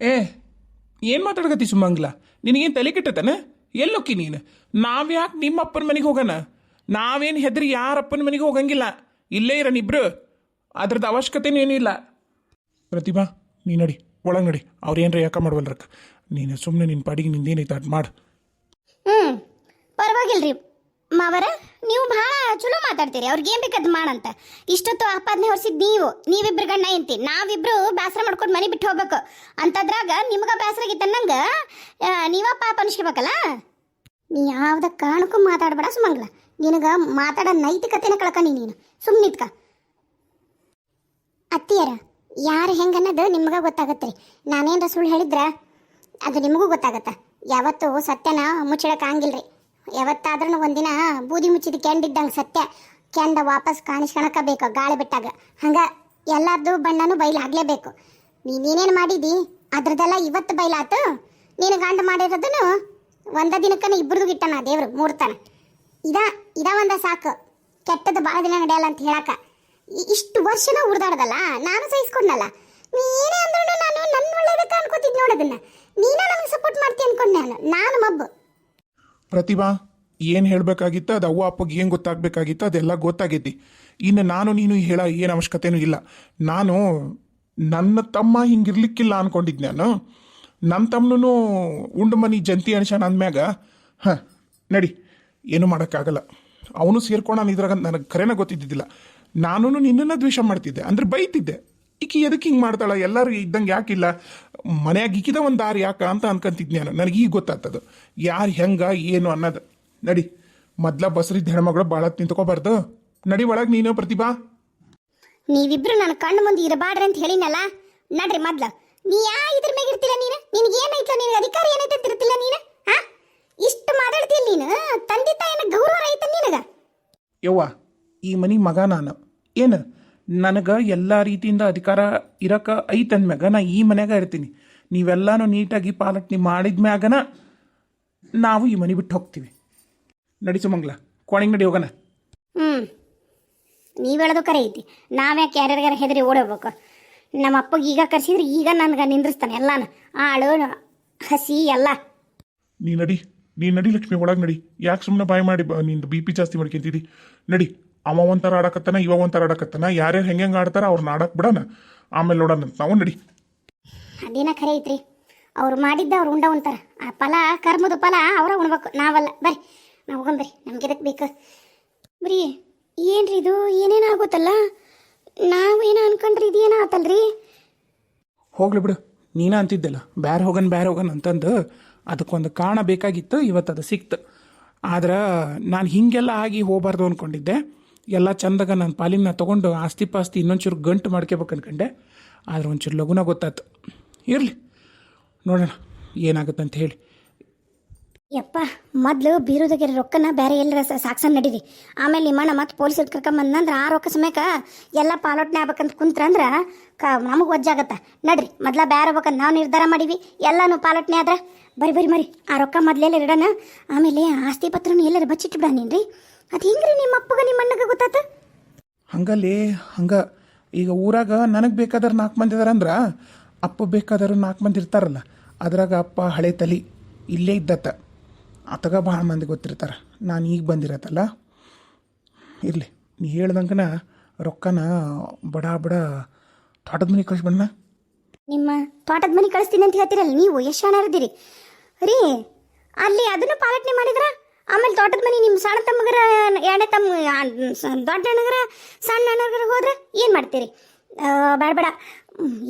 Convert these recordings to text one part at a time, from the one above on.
ಏ, ಏನು ಮಾತಾಡಕತ್ತಿ ಸುಮ್ಮಂಗ್ಲ ನಿನಗೇನು ತಲೆ ಕೆಟ್ಟತನ? ಎಲ್ಲೊಕ್ಕಿ ನೀನು? ನಾವ್ಯಾಕೆ ನಿಮ್ಮ ಅಪ್ಪನ ಮನೆಗೆ ಹೋಗೋಣ? ನಾವೇನು ಹೆದರಿ ಯಾರ ಅಪ್ಪನ ಮನೆಗೆ ಹೋಗಂಗಿಲ್ಲ. ಇಲ್ಲೇ ಇರೋಣ ಇಬ್ರು ಅದ್ರದ್ದು ಅವಶ್ಯಕತೆನೂ ಏನಿಲ್ಲ ಪ್ರತಿಭಾ ನೀ ನಡಿ, ಒಳಗೆ ನಡಿ. ಅವ್ರು ಏನ್ರ ಯಾಕ ಮಾಡ್ವಲ್ರಕ್ಕ? ನೀನು ಸುಮ್ಮನೆ ನಿನ್ನ ಪಾಡಿಗೆ ನಿಂದೇನೈತೆ ಅದು ಮಾಡು. ಹ್ಞೂ ಪರವಾಗಿಲ್ರಿ. ಮಾವರ, ನೀವು ಭಾಳ ಚಲೋ ಮಾತಾಡ್ತೀರಿ, ಅವ್ರಿಗೆ ಏನು ಬೇಕಾದ್ ಮಾಡಂತ. ಇಷ್ಟೊತ್ತು ಆಪಾದನೆ ಹೊರಿಸಿದ್ ನೀವು, ನೀವಿಬ್ರ ಗಂಡ ಎಂತಿ ನಾವಿಬ್ರು ಬೇಸರ ಮಾಡ್ಕೊಂಡು ಮನೆ ಬಿಟ್ಟು ಹೋಗ್ಬೇಕು. ಅಂತದ್ರಾಗ ನಿಮ್ಗೆ ಬೇಸರ ಆಗಿತ್ತನ್ನಂಗ ನೀವ ಪಾಪ ಅನ್ಸ್ಕೋಬೇಕಲ್ಲ? ನೀ ಯಾವ್ದ ಕಾರಣಕ್ಕೂ ಮಾತಾಡಬೇಡ ಸುಮಂಗ್ಲ. ನಿನಗ ಮಾತಾಡೋ ನೈತಿಕತೆನ ಕಳ್ಕನಿ ನೀನು. ಸುಮ್ನಿತ್ಕ ಅತ್ತಿಯರ, ಯಾರು ಹೆಂಗನ್ನೋದು ನಿಮ್ಗೆ ಗೊತ್ತಾಗತ್ರಿ. ನಾನೇನ್ರ ಸುಳ್ಳು ಹೇಳಿದ್ರ, ಅದು ನಿಮಗೂ ಗೊತ್ತಾಗತ್ತ. ಯಾವತ್ತು ಸತ್ಯನ ಮುಚ್ಚಿಡಕ್ಕಾಗಿಲ್ರಿ ಯಾವತ್ತಾದ್ರೂ ಒಂದಿನ ಬೂದಿ ಮುಚ್ಚಿದ ಕೆಂಡಿದ್ದಂಗೆ ಸತ್ಯ. ಕೆಂಡ ವಾಪಸ್ ಕಾಣಿಸ್ಕೊಳಕ ಬೇಕು ಗಾಳಿ ಬಿಟ್ಟಾಗ. ಹಂಗ ಎಲ್ಲಾರ್ದು ಬಣ್ಣನೂ ಬಯಲು ಆಗ್ಲೇಬೇಕು. ನೀನೇನೇನು ಮಾಡಿದಿ? ಅದ್ರದ್ದೆಲ್ಲ ಇವತ್ತು ಬಯಲಾತು ನೀನು ಗಂಡ ಮಾಡಿರೋದನ್ನು ಒಂದ ದಿನಕ್ಕನ ಇಬ್ಬರದು ಗಿಟ್ಟನ ದೇವ್ರು ಮೂರ್ತನ. ಇದ ಇದ ಒಂದ ಸಾಕು. ಕೆಟ್ಟದ್ದು ಭಾಳ ದಿನ ನಡೆಯಲ್ಲ ಅಂತ ಹೇಳಕ. ಇಷ್ಟು ವರ್ಷನ ಉರ್ದಾಡ್ದಲ್ಲ? ನಾನು ಸಹಿಸ್ಕೊಂಡಲ್ಲ ನೀನೇ ಅಂದ್ರೂ ನಾನು ನನ್ನ ಒಳ್ಳೇದಕ್ಕೆ ಅನ್ಕೋತಿದ್ ನೋಡೋದನ್ನ ನೀನೇ ನನಗೆ ಸಪೋರ್ಟ್ ಮಾಡ್ತೀನಿ ಅನ್ಕೊಂಡೆ ನಾನು. ನಾನು ಮಬ್ಬು. ಪ್ರತಿಭಾ, ಏನು ಹೇಳಬೇಕಾಗಿತ್ತು, ಅದು ಅವ್ವ, ಅಪ್ಪಗೆ ಏನು ಗೊತ್ತಾಗಬೇಕಾಗಿತ್ತು, ಅದೆಲ್ಲ ಗೊತ್ತಾಗೈತಿ. ಇನ್ನು ನಾನು, ನೀನು ಹೇಳ ಏನು ಅವಶ್ಯಕತೆನೂ ಇಲ್ಲ. ನಾನು ನನ್ನ ತಮ್ಮ ಹಿಂಗಿರ್ಲಿಕ್ಕಿಲ್ಲ ಅನ್ಕೊಂಡಿದ್ದೆ ನಾನು. ನನ್ನ ತಮ್ಮನೂ ಉಂಡು ಮನಿ ಜಂತಿ ಅನ್ಸಣ ಅಂದಮ್ಯಾಗ, ಹಾಂ, ನಡಿ, ಏನೂ ಮಾಡೋಕ್ಕಾಗಲ್ಲ. ಅವನು ಸೇರ್ಕೊಂಡು ಇದ್ರಾಗ ನನಗೆ ಖರೇನ ಗೊತ್ತಿದ್ದಿದ್ದಿಲ್ಲ. ನಾನು ನಿನ್ನನ್ನು ದ್ವೇಷ ಮಾಡ್ತಿದ್ದೆ. ಅಂದ್ರೆ ಬೈತಿದ್ದೆ. ಈಕಿ ಎದಕ್ಕೆ ಹಿಂಗೆ ಮಾಡ್ತಾಳ? ಎಲ್ಲರೂ ಇದ್ದಂಗೆ ಯಾಕಿಲ್ಲ ಮನೆಯಾಗ ಇಕ್ಕಿದ ಒಂದು ದಾರಿ ಯಾಕ ಅಂತ ಅನ್ಕೊಂತಿದ್ನಿ ನಾನು. ನನಗೆ ಈಗ ಗೊತ್ತಾಗ್ತದ. ಯಾರು ಹೆಂಗ ಏನು ಅನ್ನೋದು. ನಡಿ ಮೊದ್ಲ ಬಸ್ರಿದ್ದ ಹೆಣ್ಮಗಳು ಭಾಳ ನಿಂತ್ಕೋಬಾರ್ದು. ನಡಿ ಒಳಗೆ ನೀನು ಪ್ರತಿಭಾ. ನೀವಿಬ್ರು ನನ್ನ ಕಣ್ಣು ಮುಂದೆ ಇರಬಾಡ್ರಿ ಅಂತ ಹೇಳಿನಲ್ಲ? ನಡ್ರಿ ಮೊದ್ಲ. ನೀ ಯಾ ಇದ್ರ ಮ್ಯಾಗ ಇರ್ತಿಲ್ಲ ನೀನು? ನಿನಗೆ ಏನೈತ ನಿನಗೆ ಅಧಿಕಾರ ಏನೈತೆ ಅಂತ ಇರ್ತಿಲ್ಲ ನೀನು? ಹಾ? ಇಷ್ಟು ಮಾತಾಡ್ತಿಲ್ಲ ನೀನು? ತಂದೆ ತಾಯಿನ ಗೌರವ ರೈತ ನಿನಗ? ಯವ್ವ ಈ ಮನಿ ಮಗ ನಾನು. ಏನು? ನನಗೆ ಎಲ್ಲ ರೀತಿಯಿಂದ ಅಧಿಕಾರ ಇರಕ ಐತೆ ಅಂದ್ಮ್ಯಾಗ ನಾ ಈ ಮನ್ಯಾಗ ಇರ್ತೀನಿ. ನೀವೆಲ್ಲನೂ ನೀಟಾಗಿ ಪಾಲಟನೆ ಮಾಡಿದ ಮ್ಯಾಗನ ನಾವು ಈ ಮನೆ ಬಿಟ್ಟು ಹೋಗ್ತೀವಿ. ನಡಿ ಸುಮಂಗ್ಲ ಕೋಣಿಗೆ ನಡಿ ಹೋಗೋಣ. ಹ್ಞೂ ನೀವು ಹೇಳೋದು ಕರೆ ಐತಿ. ನಾವ್ಯಾಕೆ ಯಾರ್ಯಾರ ಹೆದರಿ ಓಡೋಗ್ಬೇಕು? ನಮ್ಮ ಅಪ್ಪಗೆ ಈಗ ಕರ್ಸಿದ್ರೆ ಈಗ ನನ್ಗೆ ನಿಂದ್ರಿಸ್ತಾನೆ ಎಲ್ಲಾನ. ಆಳು ಹಸಿ ಎಲ್ಲ. ನೀ ನಡಿ ನೀ ನಡಿ ಲಕ್ಷ್ಮಿ ಒಳಗೆ ನಡಿ. ಯಾಕೆ ಸುಮ್ಮನೆ ಬಾಯ್ ಮಾಡಿ ಬ- ನಿಂದು ಬಿ ಪಿ ಜಾಸ್ತಿ ಮಾಡ್ಕೊಂತಿದ್ದಿ ನಡಿ. ಅವ ಒಂಥರ ಆಡಕತ್ತಾನ ಇವ ಒಂಥರ ಆಡಕತ್ತಾನ ಯಾರ್ಯಾರು ಹೆಂಗೆ ಹೆಂಗೆ ಆಡ್ತಾರ ಅವ್ರನ್ನ ಆಡಕ್ ಬಿಡೋಣ. ಆಮೇಲೆ ನೋಡೋಣ ನಾವು ನಡಿ. ಅದೇನ ಖರೆ ಐತ್ರಿ? ಅವ್ರು ಮಾಡಿದ್ದ ಅವ್ರು ಉಂಡ ಉಂತಾರ ಆ ಫಲ ಕರ್ಮದ ಫಲ ಅವ್ರ ಉಣ್ಬೇಕು. ನಾವಲ್ಲ ಬರ್ರಿ ನಾವು ಹೋಗಂಬರ್ರಿ ನಮ್ಗೆ ಎದಕ್ಕೆ ಬೇಕು? ಬರೀ ಏನ್ರಿ ಇದು? ಏನೇನು ಆಗುತ್ತಲ್ಲ ನಾವು ಏನೋ ಅನ್ಕೊಂಡ್ರಿ ಇದೇನೋ ಆತಲ್ರಿ? ಹೋಗ್ಲಿ ಬಿಡು. ನೀನ ಅಂತಿದ್ದಲ್ಲ. ಬ್ಯಾರ ಹೋಗನ್ ಬ್ಯಾರ ಹೋಗನ್ ಅಂತಂದು ಅದಕ್ಕೊಂದು ಕಾರಣ ಬೇಕಾಗಿತ್ತು ಇವತ್ತು ಅದು ಸಿಕ್ತು. ಆದ್ರೆ ನಾನು ಹೀಗೆಲ್ಲ ಆಗಿ ಹೋಗಬಾರ್ದು ಅಂದ್ಕೊಂಡಿದ್ದೆ ಎಲ್ಲ ಚಂದಾಗ ನನ್ನ ಪಾಲಿನ ತೊಗೊಂಡು ಆಸ್ತಿ ಪಾಸ್ತಿ ಇನ್ನೊಂಚೂರು ಗಂಟು ಮಾಡ್ಕೋಬೇಕು ಅನ್ಕೊಂಡೆ. ಆದ್ರೆ ಒಂಚೂರು ಲಗುನ ಗೊತ್ತಾಯ್ತು ಇರಲಿ, ನೋಡೋಣ ಏನಾಗುತ್ತೆ ಅಂತ ಹೇಳಿ. ಯಪ್ಪ, ಮೊದ್ಲು ಬೀರುದಾಗಿರೋ ರೊಕ್ಕನ ಬೇರೆ ಎಲ್ಲರ ಸಾಕ್ಸನ್ ನಡೀರಿ. ಆಮೇಲೆ ನಿಮ್ಮಣ್ಣ ಮತ್ತೆ ಪೊಲೀಸರು ಕರ್ಕೊಂಬಂದಂದ್ರೆ ಆ ರೊಕ್ಕ ಸಮೇಕ ಎಲ್ಲ ಪಾಲೋಟ್ನೆ ಆಗ್ಬೇಕಂತ ಕುಂತ್ರಂದ್ರ ಕ, ನಮಗೆ ವಜ್ಜಾಗತ್ತ. ನಡ್ರಿ, ಮೊದ್ಲ ಬೇರೆ ಹೋಗ್ಬೇಕಂತ ನಾವು ನಿರ್ಧಾರ ಮಾಡೀವಿ, ಎಲ್ಲನೂ ಪಾಲೋಟ್ನೆ ಆದ್ರೆ. ಬರಿ ಬರಿ ಮರಿ, ಆ ರೊಕ್ಕ ಮೊದ್ಲೆಲ್ಲ ಇಡೋಣ. ಆಮೇಲೆ ಆಸ್ತಿ ಪತ್ರನ ಎಲ್ಲರ ಬಚ್ಚಿಟ್ಟು ಬಿಡ ನೀನ್ರಿ ಅದು ಹೆಂಗ್ರಿ ನಿಮ್ಮ ಅಪ್ಪಗ ನಿಮ್ಮ ಅಣ್ಣಗ ಗೊತ್ತಾತ? ಹಂಗಲ್ಲಿ ಹಂಗ. ಈಗ ಊರಾಗ ನನಗೆ ಬೇಕಾದ್ರೆ ನಾಲ್ಕು ಮಂದಿ ಇದಾರ ಅಂದ್ರೆ ಅಪ್ಪ ಬೇಕಾದ್ರೆ ನಾಲ್ಕು ಮಂದಿ ಇರ್ತಾರಲ್ಲ ಅದ್ರಾಗ ಅಪ್ಪ ಹಳೆ ತಲಿ ಇಲ್ಲೇ ಇದ್ದತ್ತ. ಅತಗ ಭಾಳ ಮಂದಿ ಗೊತ್ತಿರ್ತಾರೆ. ನಾನು ಈಗ ಬಂದಿರತ್ತಲ್ಲ. ಇರಲಿ ನೀ ಹೇಳ್ದಂಗನ ರೊಕ್ಕನ ಬಡ ಬಡ ತೋಟದ ಮನೆ ಕಳಿಸ್ಬಣ್ಣ ನಿಮ್ಮ ತೋಟದ ಮನೆ ಕಳಿಸ್ತೀನಿ ಅಂತ ಹೇಳ್ತೀರಲ್ಲ ನೀವು ಎಷ್ಟು ಹಣ ರೀ ಅಲ್ಲಿ ಅದನ್ನು ಪಾಲಟನೆ ಮಾಡಿದ್ರ? ಆಮೇಲೆ ತೋಟದ ಮನೆ ನಿಮ್ಮ ಸಣ್ಣ ತಮ್ಮಗರ ಎರಡನೇ ತಮ್ಮ ದೊಡ್ಡ ಅಣ್ಣಗರ ಸಣ್ಣ ಅಣ್ಣಗರ ಹೋದ್ರೆ ಏನು ಮಾಡ್ತೀರಿ? ಬೇಡ ಬೇಡ.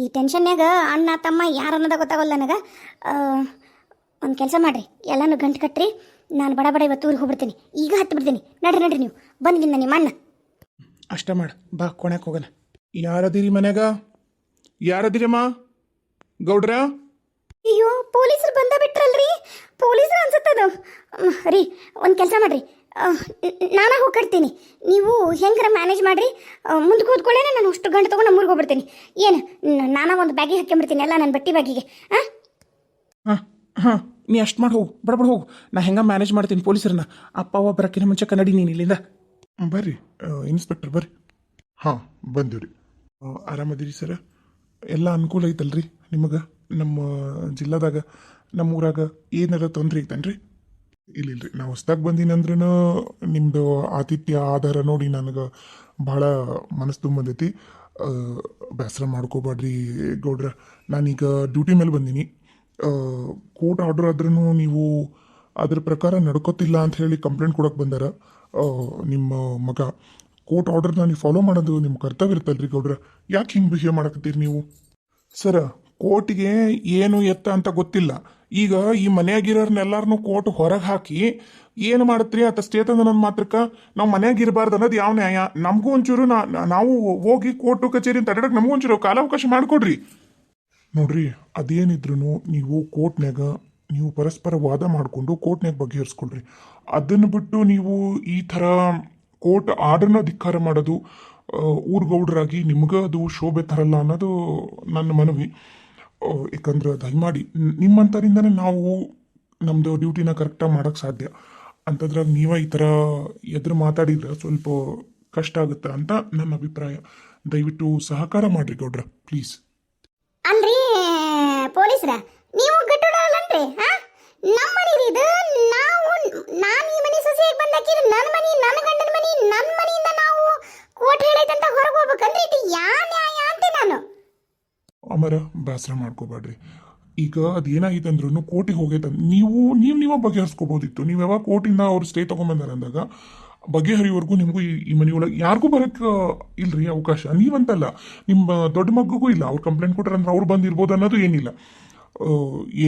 ಈ ಟೆನ್ಷನ್ಯಾಗ ಅಣ್ಣ ತಮ್ಮ ಯಾರು ಅನ್ನೋದ ಗೊತ್ತಾಗಲ್ಲ ನನಗೆ. ಒಂದು ಕೆಲಸ ಮಾಡಿರಿ. ಎಲ್ಲನೂ ಗಂಟು ಕಟ್ಟ್ರಿ ನಾನು ಬಡ ಬಡ ಇವತ್ತು ಊರಿಗೆ ಹೋಗ್ಬಿಡ್ತೀನಿ. ಈಗ ಹತ್ತು ಬಿಡ್ತೀನಿ. ನಡ್ರಿ ನಡ್ರಿ ನೀವು. ಬಂದಿಲ್ಲ ನಿಮ್ಮ ಅಣ್ಣ. ಅಷ್ಟ ಮಾಡು. ಬಾ ಕೊನೆಗೆ ಹೋಗೋಣ. ಯಾರದಿರಿ ಮನ್ಯಾಗ? ಯಾರದಿರಮ್ಮ ಗೌಡ್ರ? ಅಯ್ಯೋ ಪೊಲೀಸರು ಬಂದ ಬಿಟ್ರಲ್ರಿ? ಪೊಲೀಸರು ಅನ್ಸುತ್ತದು ಅದು. ರೀ ಒಂದು ಕೆಲಸ ಮಾಡ್ರಿ. ನಾನು ಹೋಗ್ಕಡ್ತೀನಿ. ನೀವು ಹೆಂಗಾರ ಮ್ಯಾನೇಜ್ ಮಾಡ್ರಿ. ಮುಂದೆ ಕೂತ್ಕೊಳ್ಳೇನೆ ನಾನು ಅಷ್ಟು ಗಂಟೆ ತೊಗೊಂಡು ನಮ್ಮೂರಿಗೆ ಹೋಗ್ಬಿಡ್ತೀನಿ. ಏನು ನಾನು ಒಂದು ಬ್ಯಾಗಿಗೆ ಹಾಕ್ಕೊಂಬಿಡ್ತೀನಿ ಎಲ್ಲ ನನ್ನ ಬಟ್ಟೆ ಬ್ಯಾಗಿಗೆ. ಹಾಂ ಹಾಂ ಹಾಂ ನೀ ಅಷ್ಟು ಮಾಡಿ ಹೋಗು. ಬಡ ಬಡ ಹೋಗು. ನಾ ಹೆಂಗ ಮ್ಯಾನೇಜ್ ಮಾಡ್ತೀನಿ ಪೊಲೀಸರನ್ನ. ಅಪ್ಪ ಅವ್ವ ಬರೋಕ್ಕಿಂತ ಮುಂಚೆ ಕನ್ನಡಿ ನೀನು ಇಲ್ಲಿಂದ. ಬರ್ರಿ. ಇನ್ಸ್ಪೆಕ್ಟರ್ ಬರ್ರಿ. ಹಾಂ ಬಂದಿವ್ರಿ ಆರಾಮದಿರಿ ಸರ ಎಲ್ಲ ಅನುಕೂಲ ಐತಲ್ರಿ ನಿಮಗೆ? ನಮ್ಮ ಜಿಲ್ಲಾದಾಗ ನಮ್ಮ ಊರಾಗ ಏನಾರ ತೊಂದರೆ ಐತೇನ್ರಿ? ಇಲ್ಲ, ಇಲ್ರಿ. ನಾವು ಹೊಸ್ದಾಗ ಬಂದಿನಂದ್ರೂ ನಿಮ್ಮದು ಆತಿಥ್ಯ ಆಧಾರ ನೋಡಿ ನನಗೆ ಭಾಳ ಮನಸ್ಸು ತುಂಬಂದೈತಿ. ಬೇಸರ ಮಾಡ್ಕೋಬೇಡ್ರಿ ಗೌಡ್ರ. ನಾನೀಗ ಡ್ಯೂಟಿ ಮೇಲೆ ಬಂದೀನಿ. ಕೋರ್ಟ್ ಆರ್ಡರ್ ಆದ್ರೂ ನೀವು ಅದ್ರ ಪ್ರಕಾರ ನಡ್ಕೋತಿಲ್ಲ ಅಂತ ಹೇಳಿ ಕಂಪ್ಲೇಂಟ್ ಕೊಡೋಕೆ ಬಂದಾರ. ನಿಮ್ಮ ಮಗ. ಕೋರ್ಟ್ ಆರ್ಡರ್ನ ನೀವು ಫಾಲೋ ಮಾಡೋದು ನಿಮ್ಮ ಕರ್ತವ್ಯ ಇರ್ತಲ್ರಿ ಗೌಡ್ರ. ಯಾಕೆ ಹಿಂಗೆ ಬಿಹೇವ್ ಮಾಡಕತ್ತೀರಿ ನೀವು? ಸರ, ಕೋರ್ಟಿಗೆ ಏನು ಎತ್ತ ಅಂತ ಗೊತ್ತಿಲ್ಲ. ಈಗ ಈ ಮನೆಯಾಗಿರೋರ್ನೆಲ್ಲಾರನು ಕೋರ್ಟ್ ಹೊರಗೆ ಹಾಕಿ ಏನು ಮಾಡತ್ರಿ ಆತ ಸ್ಟೇಟ್ ಅಂದ್ರೆ ನನ್ನ ಮಾತ್ರಕ್ಕ ನಾವು ಮನ್ಯಾಗ ಇರಬಾರ್ದು ಅನ್ನೋದು ಯಾವ ನ್ಯಾಯ? ನಮಗೂ ಒಂಚೂರು ನಾ- ನಾವು ಹೋಗಿ ಕೋರ್ಟು ಕಚೇರಿ ಅಂತ ಅಡ್ಡಾಡಕ್ಕೆ ನಮಗೂ ಒಂಚೂರು ಕಾಲಾವಕಾಶ ಮಾಡಿಕೊಡ್ರಿ. ನೋಡ್ರಿ ಅದೇನಿದ್ರು ನೀವು ಕೋರ್ಟ್ನ್ಯಾಗ ನೀವು ಪರಸ್ಪರ ವಾದ ಮಾಡಿಕೊಂಡು ಕೋರ್ಟ್ನ್ಯಾಗ ಬಗೆಹರಿಸ್ಕೊಳ್ರಿ. ಅದನ್ನು ಬಿಟ್ಟು ನೀವು ಈ ಥರ ಕೋರ್ಟ್ ಆರ್ಡರ್ನ ಧಿಕ್ಕಾರ ಮಾಡೋದು ಊರ್ಗೌಡ್ರಾಗಿ ನಿಮ್ಗೆ ಅದು ಶೋಭೆ ತರಲ್ಲ ಅನ್ನೋದು ನನ್ನ ಮನವಿ. ಆ, ಯಾಕಂದ್ರೆ ದಯಮಾಡಿ ನಿಮ್ಮಂಥರಿಂದನೇ ನಾವು ನಮ್ಮದು ಡ್ಯೂಟಿನ ಕರೆಕ್ಟಾಗಿ ಮಾಡೋಕ್ಕೆ ಸಾಧ್ಯ. ಅಂಥದ್ರಾಗ ನೀವೇ ಈ ಥರ ಎದುರು ಮಾತಾಡಿದ್ರೆ ಸ್ವಲ್ಪ ಕಷ್ಟ ಆಗುತ್ತೆ ಅಂತ ನನ್ನ ಅಭಿಪ್ರಾಯ. ದಯವಿಟ್ಟು ಸಹಕಾರ ಮಾಡಿರಿ ಗೌಡ್ರ ಪ್ಲೀಸ್ ಅಲ್ರಿ ಪೊಲೀಸ್ರ? ನೀವು ಗಟ್ಟುಡಲ್ಲನ್ರಿ ನಮ್ಮ ಮನಿ ಇದು ನಾವು ನಾನು ಈ ಮನೆ ಸೊಸೆಯಾಗಿ ಬಂದಾಕಿ ನನ್ನ ಮನಿ ನನ್ನ ಗಂಡನ ಮನಿ ನನ್ನ ಮನಿಯಿಂದ ನಾವು ಕೋಟ್ ಹೇಳೈತಂತ ಹೊರಗೆ ಹೋಗ್ಬೇಕಂದ್ರೆ ಇದು ಯಾ ನ್ಯಾಯ ಅಂತೆ ನಾನು ಅಮರ ಬೇಸರ ಮಾಡ್ಕೋಬೇಡ್ರಿ. ಈಗ ಅದೇನಾಗಿತ್ತು ಅಂದ್ರೂ ಕೋರ್ಟಿಗೆ ಹೋಗೈತೆ ನೀವು ನೀವು ನೀವು ಬಗೆಹರಿಸ್ಕೋಬೋದಿತ್ತು. ನೀವು ಯಾವಾಗ ಕೋರ್ಟಿಂದ ಅವ್ರು ಸ್ಟೇ ತೊಗೊಂಬಂದಾರೆ ಅಂದಾಗ ಬಗೆಹರಿವರೆಗೂ ನಿಮಗೂ ಈ ಮನೆಯೊಳಗೆ ಯಾರಿಗೂ ಬರೋಕ್ಕೆ ಇಲ್ರಿ ಅವಕಾಶ. ನೀವಂತಲ್ಲ. ನಿಮ್ಮ ದೊಡ್ಡ ಮಗುಗೂ ಇಲ್ಲ. ಅವ್ರು ಕಂಪ್ಲೇಂಟ್ ಕೊಟ್ಟರೆ ಅಂದ್ರೆ ಅವ್ರು ಬಂದಿರ್ಬೋದು ಅನ್ನೋದು ಏನಿಲ್ಲ.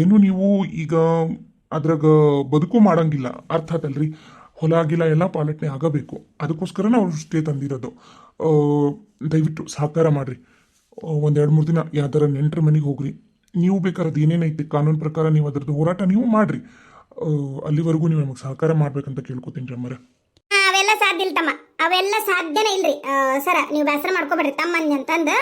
ಏನು ನೀವು ಈಗ ಅದ್ರಾಗ ಬದುಕು ಮಾಡಂಗಿಲ್ಲ. ಅರ್ಥ ಆತಲ್ರಿ ಹೊಲ ಆಗಿಲ್ಲ ಎಲ್ಲ ಪಾಲಟನೆ ಆಗಬೇಕು. ಅದಕ್ಕೋಸ್ಕರನೇ ಅವ್ರು ಸ್ಟೇ ತಂದಿರೋದು. ದಯವಿಟ್ಟು ಸಹಕಾರ ಮಾಡ್ರಿ. ಒಂದೆರಡು ಮೂರು ದಿನ ಯಾವ್ದಾರ ನೆಂಟರ ಮನೆಗೆ ಹೋಗ್ರಿ. ನೀವು ಬೇಕಾದ್ರೆ ಅದು ಏನೇನೈತಿ ಕಾನೂನು ಪ್ರಕಾರ ನೀವು ಅದರದ್ದು ಹೋರಾಟ ನೀವು ಮಾಡ್ರಿ. ಅಲ್ಲಿವರೆಗೂ ನೀವು ನಮಗೆ ಸಹಕಾರ ಮಾಡ್ಬೇಕಂತ ಕೇಳ್ಕೊತೀನಿ ರಮ್ಮರ ಆ, ಅವೆಲ್ಲ ಸಾಧ್ಯ ಇಲ್ಲ ತಮ್ಮ. ಅವೆಲ್ಲ ಸಾಧ್ಯನೇ ಇಲ್ರಿ. ಸರ ನೀವು ಬೇಸರ ತಮ್ಮ ತಮ್ಮನ್ನಿ ಅಂತಂದು.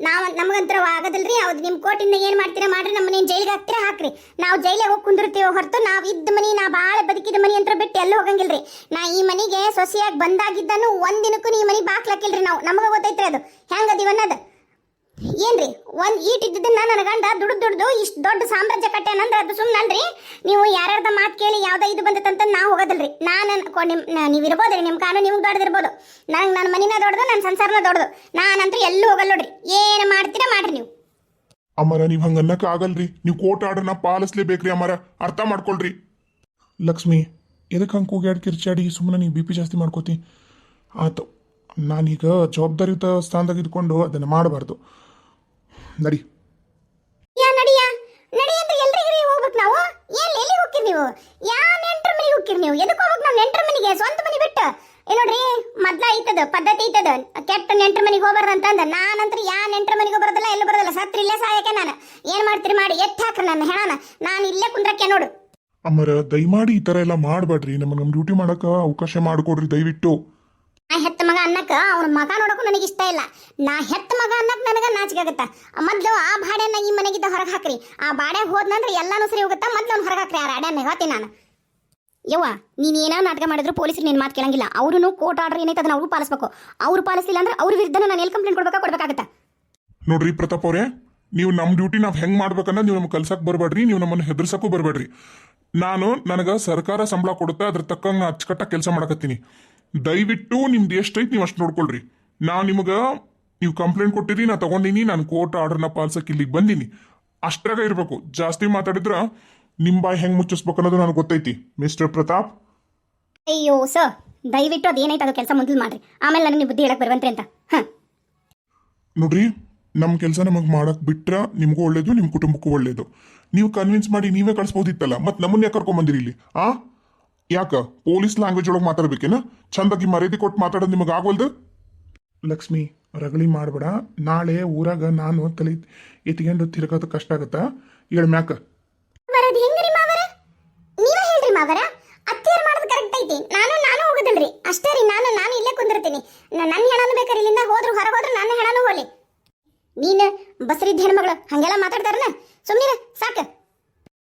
ನಾವು ನಮಗಂತರ ಆಗದಲ್ರಿ. ಅವ್ರು ನಿಮ್ಮ ಕೋರ್ಟಿಂದ ಏನು ಮಾಡ್ತೀರಾ ಮಾಡ್ರಿ. ನಮ್ಮ ಮನೇನು ಜೈಲಿಗೆ ಹಾಕ್ತೀರಾ ಹಾಕ್ರಿ. ನಾವು ಜೈಲಿಗೆ ಹೋಗಿ ಕುಂದಿರ್ತೀವಿ ಹೊರತು ನಾವು ಇದ್ದ ಮನಿ ನಾ ಭಾಳ ಬದುಕಿದ ಮನಿ ಅಂತ ಬಿಟ್ಟು ಎಲ್ಲೂ ಹೋಗಂಗಿಲ್ರಿ. ನಾ ಈ ಮನಿಗೆ ಸೊಸೆಯಾಗಿ ಬಂದಾಗಿದ್ದನು ಒಂದ್ ದಿನಕ್ಕೂ ಈ ಮನಿ ಬಾಕ್ಲಾಕಿಲ್ರಿ ನಾವು. ನಮಗೆ ಗೊತ್ತೈತ್ರಿ ಅದು. ಹೆಂಗದೀವ ಅನ್ನೋದು? ಏನ್ರಿ? ಒಂದ್ ಈಟ್ ಇದ್ದಿದ್ದನ್ನ ನನ್ನ ಗಂಡ ದುಡ್ದು ದುಡ್ದು ಇಷ್ಟು ದೊಡ್ಡ ಸಾಮ್ರಾಜ್ಯ ಕಟ್ಟ್ಯಾನಂದ್ರ ಅದು ಸುಮ್ಮನಲ್ರಿ ನೀವು ಯಾರ್ಯಾರ್ದ ಮಾತು ಕೇಳಿ ಯಾವ್ದೋ ಇದು ಬಂದತ್ತಂತ ನಾ ಹೋಗೋದಲ್ರಿ. ನಾನು ನಿಮ್ ನಾ- ನೀವ್ ಇರ್ಬೋದ್ರಿ ನಿಮ್ಮ ಕಾನೂನು ನಿಮ್ಗೆ ದೊಡ್ಡದಿರ್ಬೋದು ನಂಗೆ ನನ್ನ ಮನಿನ ದೊಡ್ಡದು ನನ್ನ ಸಂಸಾರನ ದೊಡ್ಡದು ನಾನಂತೂ ಎಲ್ಲೂ ಹೋಗಲ್ಲ ನೋಡ್ರಿ. ಏನು ಮಾಡ್ತೀರಾ ಮಾಡ್ರಿ ನೀವು. ಅಮರ ನೀವು ಹಂಗೆ ಅನ್ನಕ್ಕೆ ಆಗಲ್ರಿ. ನೀವು ಕೋರ್ಟ್ ಆರ್ಡರ್ನ ಪಾಲಿಸ್ಲೇಬೇಕ್ರಿ ಅಮರ ಅರ್ಥ ಮಾಡ್ಕೊಳ್ರಿ. ಲಕ್ಷ್ಮಿ ಎದಕ್ಕೆ ಹಂಗೆ ಕೂಗ್ಯಾಡ್ ಕಿರ್ಚಾಡಿ? ಸುಮ್ಮನೆ ನೀವು ಬಿ ಪಿ ಜಾಸ್ತಿ ಮಾಡ್ಕೋತಿ. ಆಯ್ತು ನಾನೀಗ ಜವಾಬ್ದಾರಿಯುತ ಸ್ಥಾನದಾಗ ಇದ್ಕೊಂಡು ಅದನ್ನು ಮಾಡಬಾರ್ದು. ನಡಿ. ಯಾ ನಡಿಯ? ನಡಿ ಅಂದ್ರೆ ಎಲ್ರಿಗ್ರಿ ಹೋಗ್ಬೇಕು ನಾವು? ಎಲ್ಲಿ ಎಲ್ಲಿ ಹೋಗ್ತೀರಿ ನೀವು? ಯಾ ನೆಂಟ್ರ ಮನೆಗೆ ಹೋಗ್ತೀರಿ ನೀವು? ಎದಕ್ಕೆ ಹೋಗ್ಬೇಕು ನಾವು ನೆಂಟ್ರ ಮನೆಗೆ? ಸ್ವಂತ ಮನೆ ಬಿಟ್ಟು. ಏ ನೋಡ್ರಿ ಮೊದ್ಲ ಐತದ ಪದ್ಧತಿ ಐತದ. ಕೆಟ್ಟ ನೆಂಟ್ರ ಮನೆಗೆ ಹೋಗ್ಬಾರ್ದು ಅಂತಂದ ನಾನಂತ್ರ ಯಾ ನೆಂಟ್ರ ಮನೆಗೆ ಬರೋದಿಲ್ಲ ಎಲ್ಲಿ ಬರೋದಿಲ್ಲ. ಸತ್ರ ಇಲ್ಲೇ ಸಾಯಕ್ಕೆ ನಾನು. ಏನ್ ಮಾಡ್ತೀರಿ ಮಾಡಿ? ಎತ್ತಿ ಹಾಕ್ರಿ ನನ್ನ ಹೇಳಾನ ನಾನು ಇಲ್ಲೇ ಕುಂದ್ರಕ್ಕೆ ನೋಡು. ಅಮ್ಮರ ದಯಮಾಡಿ ಈ ಥರ ಎಲ್ಲ ಮಾಡಬೇಡ್ರಿ. ನಮಗೆ ನಮ್ಮ ಡ್ಯೂಟಿ ಮಾಡೋಕೆ ಅವಕಾಶ ಮಾಡಿಕೊಡ್ರಿ ದಯವಿಟ್ಟು. ನಾ ಹೆತ್ತ ಮಗ ಅನ್ನಕ್ಕ ಅವ್ನ ಮಗ ನೋಡಕ್ಕೂ ನನಗೆ ಇಷ್ಟ ಇಲ್ಲ. ನಾ ಹೆತ್ತ ಮಗ ಅನ್ನಕ್ ನನಗ ನಾಚಿಕೆ ಆಗತ್ತ ಮೊದ್ಲು ಆ ಬಾಡ್ಯನ ಈ ಮನೆಗಿದ್ದ ಹೊರಗೆ ಹಾಕ್ರಿ. ಆ ಬಾಡೆ ಹೋದ್ನಂದ್ರೆ ಎಲ್ಲಾನು ಸರಿ ಹೋಗುತ್ತಾ? ಮೊದ್ಲು ಅವ್ನು ಹೊರಗೆ ಹಾಕ್ರಿ. ಆ ರಾಡ್ಯಾನ ಹೇಳ್ತೀನಿ ನಾನು. ಯವ್ವ, ನೀನು ಏನೋ ನಾಟಕ ಮಾಡಿದ್ರು ಪೊಲೀಸರು ನಿನ್ ಮಾತು ಕೇಳಂಗಿಲ್ಲ. ಅವರು ಕೋರ್ಟ್ ಆರ್ಡರ್ ಏನೈತೆ ಅದನ್ನ ಅವರು ಪಾಲಿಸ್ಬೇಕು. ಅವ್ರು ಪಾಲಿಸಿಲ್ಲ ಅಂದ್ರೆ ಅವ್ರ ವಿರುದ್ಧ ನಾನು ಎಲ್ಲಿ ಕಂಪ್ಲೇಂಟ್ ಕೊಡ್ಬೇಕಾ ಕೊಡ್ಬೇಕಾಗತ್ತ? ನೋಡ್ರಿ ಪ್ರತಾಪ್ ಅವರೇ, ನೀವು ನಮ್ಮ ಡ್ಯೂಟಿ ನಾವು ಹೆಂಗ್ ಮಾಡ್ಬೇಕನ್ನ ನೀವು ನಮ್ಗೆ ಕಲ್ಸಕ್ಕೆ ಬರಬೇಡ್ರಿ, ನೀವು ನಮ್ಮನ್ನ ಹೆದರ್ಸಕ್ಕೂ ಬರಬೇಡ್ರಿ. ನಾನು ನನಗೆ ಸರ್ಕಾರ ಸಂಬಳ ಕೊಡುತ್ತೆ ಅದ್ರ ತಕ್ಕಂಗೆ ಅಚ್ಚುಕಟ್ಟಾಗಿ ಕೆಲಸ ಮಾಡಕತ್ತೀನಿ. ದಯವಿಟ್ಟು ನಿಮ್ದು ಎಷ್ಟೈತೆ ನೀವು ಅಷ್ಟು ನೋಡ್ಕೊಳ್ರಿ. ನಾನು ನಿಮಗೆ ನೀವು ಕಂಪ್ಲೇಂಟ್ ಕೊಟ್ಟಿರಿ ನಾ ತಗೊಂಡಿನಿ ನಾನು ಕೋರ್ಟ್ ಆರ್ಡರ್ನ ಪಾಲ್ಸಕ್ಕೆ ಇಲ್ಲಿಗೆ ಬಂದೀನಿ. ಅಷ್ಟ್ರಾಗ ಇರಬೇಕು. ಜಾಸ್ತಿ ಮಾತಾಡಿದ್ರೆ ನಿಮ್ಮ ಬಾಯಿ ಹೆಂಗೆ ಮುಚ್ಚಿಸ್ಬೇಕು ಅನ್ನೋದು ನನಗೆ ಗೊತ್ತೈತಿ. ಮಿಸ್ಟರ್ ಪ್ರತಾಪ್? ಅಯ್ಯೋ ಸರ್ ದಯವಿಟ್ಟು ಅದೇನೈತೆ ಅದು ಕೆಲಸ ಮುಂದೆ ಮಾಡ್ರಿ. ಆಮೇಲೆ ನನಗೆ ನೀವು ಬುದ್ಧಿ ಹೇಳಕ್ ಬರುವಂತ್ರಿ ಅಂತ. ಹಾಂ. ನೋಡ್ರಿ ನಮ್ಮ ಕೆಲಸ ನಮಗೆ ಮಾಡಕ್ಕೆ ಬಿಟ್ರ ನಿಮಗೂ ಒಳ್ಳೇದು ನಿಮ್ಮ ಕುಟುಂಬಕ್ಕೂ ಒಳ್ಳೇದು. ನೀವು ಕನ್ವಿನ್ಸ್ ಮಾಡಿ ನೀವೇ ಕಳಿಸ್ಬೋದಿತ್ತಲ್ಲ ಮತ್ತೆ ನಮ್ಮನ್ನ ಯಾಕೆ ಕರ್ಕೊಂಬಂದಿರಿ ಇಲ್ಲಿ ಆ? ಯಾಕ? ಪೊಲೀಸ್ ಲ್ಯಾಂಗ್ವೇಜ್ ಒಳಗೆ ಮಾತಾಡ್ಬೇಕೇನ? ಚಂದಾಗಿ ಮರ್ಯಾದೆ ಕೊಟ್ಟು ಮಾತಾಡೋದು ನಿಮಗೆ ಆಗವಲ್ದು ಲಕ್ಷ್ಮಿ ರಗಳಿ ಮಾಡಬೇಡ. ನಾಳೆ ಊರಾಗ ನಾನು ತಲೆ ಎತ್ಕೊಂಡು ತಿರ್ಗೋದು ಕಷ್ಟ ಆಗತ್ತಾ? ಹೇಳ ಮ್ಯಾಕ. ಬರೋದು ಹೆಂಗ್ರಿ ಮಾವರ? ನೀವೇ ಹೇಳ್ರಿ ಮಾವರ? ಅತ್ತಿಯರ್ ಮಾಡೋದು ಕರೆಕ್ಟ್ ಐತಿ. ನಾನು ನಾನು ಹೋಗುದಿಲ್ರಿ. ಅಷ್ಟೇ ರೀ ನಾನು ನಾನು ಇಲ್ಲೇ ಕುಂದಿರ್ತೀನಿ. ನ- ನನ್ನ ಹೆಣನು ಬೇಕಾರೆ ಇಲ್ಲಿಂದ ಹೋದ್ರು ಹೊರಗೆ ಹೋದ್ರು ನನ್ನ ಹೆಣನು ಹೋಲಿ ನೀನು ಬಸರಿದ್ದ ಹೆಣ್ಮಗಳು ಹಂಗೆಲ್ಲ ಮಾತಾಡ್ತಾರನ ಸುಮ್ಮನೆ ಸಾಕು.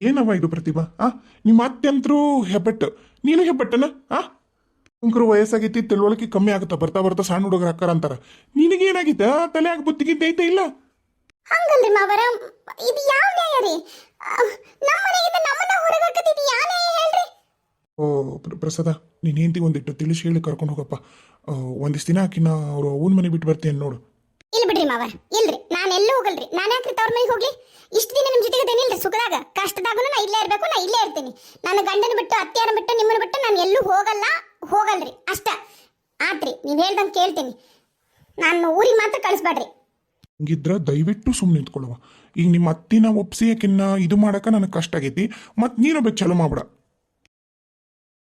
ಏನವ ಇದು ಪ್ರತಿಭಾ? ಆ ನಿಮ್ಮ ಅತ್ಯಂತರೂ ಹೆಬ್ಬೆಟ್ಟು. ನೀನು ಹೆಬ್ಬೆಟ್ಟನ? ಆ? ಅಂಕರು ವಯಸ್ಸಾಗೈತಿ ತಿಳುವಳಿಕೆ ಕಮ್ಮಿ ಆಗುತ್ತಾ ಬರ್ತಾ ಬರ್ತಾ ಸಣ್ಣ ಹುಡುಗರು ಅಕ್ಕರ ಅಂತಾರ. ನಿನಗೇನಾಗಿತ್ತ? ತಲೆಯಾಗ ಬುತ್ತಿಗಿದ್ದ ಐತೆ ಇಲ್ಲ? ಹಂಗಲ್ರಿ ಮಾವರ ಇದು ಯಾವ ನ್ಯಾಯ ರೀ? ನಮ್ಮ ಮನೆಗಿಂದ ನಮ್ಮನ್ನ ಹೊರಗೆ ಹಾಕತ್ತಿದ್ದು ಯಾವ ನ್ಯಾಯ ಹೇಳ್ರಿ? ಓ ಪ್ರ- ಪ್ರಸಾದ ನೀನು ಹೆಂಡತಿ ಒಂದಿಟ್ಟು ತಿಳಿಸಿ ಹೇಳಿ ಕರ್ಕೊಂಡು ಹೋಗಪ್ಪ. ಒಂದಿಷ್ಟು ದಿನ ಆಕಿನ ಅವ್ರ ಅವನ ಮನೆ ಬಿಟ್ಟು ಬರ್ತೀನಿ ನೋಡು. ಇಲ್ಲ ಬಿಡ್ರಿ ಮಾವ, ಇಲ್ರಿ. ನಾನು ಎಲ್ಲೂ ಹೋಗಲ್ರಿ. ನಾನು ಯಾಕ್ರಿ ತವ್ರ ಮನೆಗೆ ಹೋಗ್ಲಿ? ಇಷ್ಟು ದಿನ ನಿಮ್ಮ ಜೊತೆಗೆ ಇಲ್ರಿ ಸುಖದಾಗ? ಕಷ್ಟದಾಗೂ ನಾ ಇಲ್ಲೇ ಇರಬೇಕು, ನಾ ಇಲ್ಲೇ ಇರ್ತೀನಿ. ನನ್ನ ಗಂಡನ ಬಿಟ್ಟು ಅತ್ತೆಯರ ಬಿಟ್ಟು ನಿಮ್ಮನ್ನ ಬಿಟ್ಟು ನಾನು ಎಲ್ಲೂ ಹೋಗಲ್ಲ, ಹೋಗಲ್ರಿ. ಅಷ್ಟ. ಆತ್ರಿ, ನೀವು ಹೇಳ್ದಂಗೆ ಕೇಳ್ತೀನಿ. ನಾನು ಊರಿಗೆ ಮಾತ್ರ ಕಳಿಸ್ಬೇಡ್ರಿ. ಹಂಗಿದ್ರ ದಯವಿಟ್ಟು ಸುಮ್ಮನೆ ನಿಂತ್ಕೊಳ್ಳುವ ಈಗ ನಿಮ್ಮ ಅತ್ತಿನ ಒಪ್ಸಿ ಆಕಿನ್ನ ಇದು ಮಾಡಕ ನನಗೆ ಕಷ್ಟ ಆಗೈತಿ. ಮತ್ತು ನೀನೊಬ್ಬ ಚಲೋ ಮಾಡ್ಬೇಡ.